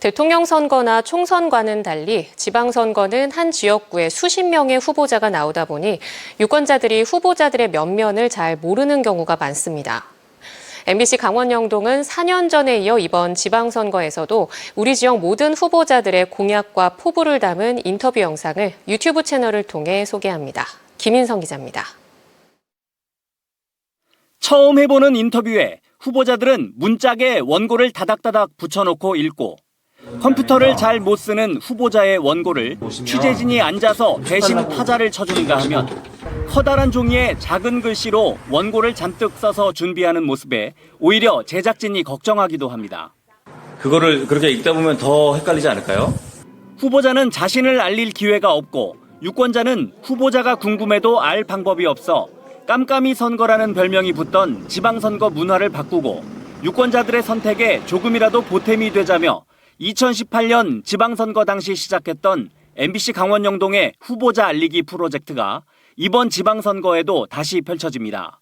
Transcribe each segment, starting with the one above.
대통령 선거나 총선과는 달리 지방선거는 한 지역구에 수십 명의 후보자가 나오다 보니 유권자들이 후보자들의 면면을 잘 모르는 경우가 많습니다. MBC 강원 영동은 4년 전에 이어 이번 지방선거에서도 우리 지역 모든 후보자들의 공약과 포부를 담은 인터뷰 영상을 유튜브 채널을 통해 소개합니다. 김인성 기자입니다. 처음 해보는 인터뷰에 후보자들은 문짝에 원고를 다닥다닥 붙여놓고 읽고 컴퓨터를 잘 못 쓰는 후보자의 원고를 취재진이 앉아서 대신 타자를 쳐주는가 하면 커다란 종이에 작은 글씨로 원고를 잔뜩 써서 준비하는 모습에 오히려 제작진이 걱정하기도 합니다. 그거를 그렇게 읽다 보면 더 헷갈리지 않을까요? 후보자는 자신을 알릴 기회가 없고 유권자는 후보자가 궁금해도 알 방법이 없어 깜깜이 선거라는 별명이 붙던 지방선거 문화를 바꾸고 유권자들의 선택에 조금이라도 보탬이 되자며 2018년 지방선거 당시 시작했던 MBC 강원 영동의 후보자 알리기 프로젝트가 이번 지방선거에도 다시 펼쳐집니다.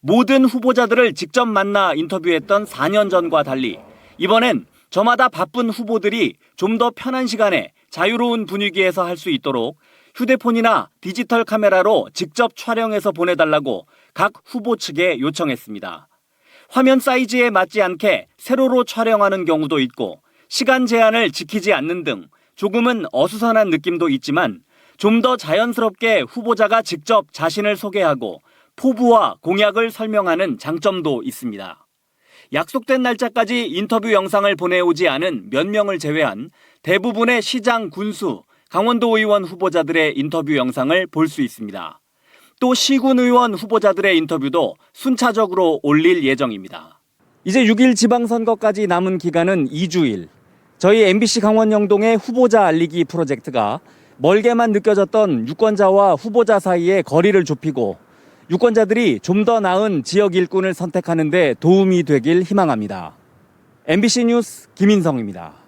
모든 후보자들을 직접 만나 인터뷰했던 4년 전과 달리 이번엔 저마다 바쁜 후보들이 좀 더 편한 시간에 자유로운 분위기에서 할 수 있도록 휴대폰이나 디지털 카메라로 직접 촬영해서 보내달라고 각 후보 측에 요청했습니다. 화면 사이즈에 맞지 않게 세로로 촬영하는 경우도 있고 시간 제한을 지키지 않는 등 조금은 어수선한 느낌도 있지만 좀 더 자연스럽게 후보자가 직접 자신을 소개하고 포부와 공약을 설명하는 장점도 있습니다. 약속된 날짜까지 인터뷰 영상을 보내오지 않은 몇 명을 제외한 대부분의 시장, 군수, 강원도 의원 후보자들의 인터뷰 영상을 볼 수 있습니다. 또 시군 의원 후보자들의 인터뷰도 순차적으로 올릴 예정입니다. 이제 6일 지방선거까지 남은 기간은 2주일. 저희 MBC 강원 영동의 후보자 알리기 프로젝트가 멀게만 느껴졌던 유권자와 후보자 사이의 거리를 좁히고 유권자들이 좀 더 나은 지역 일꾼을 선택하는 데 도움이 되길 희망합니다. MBC 뉴스 김인성입니다.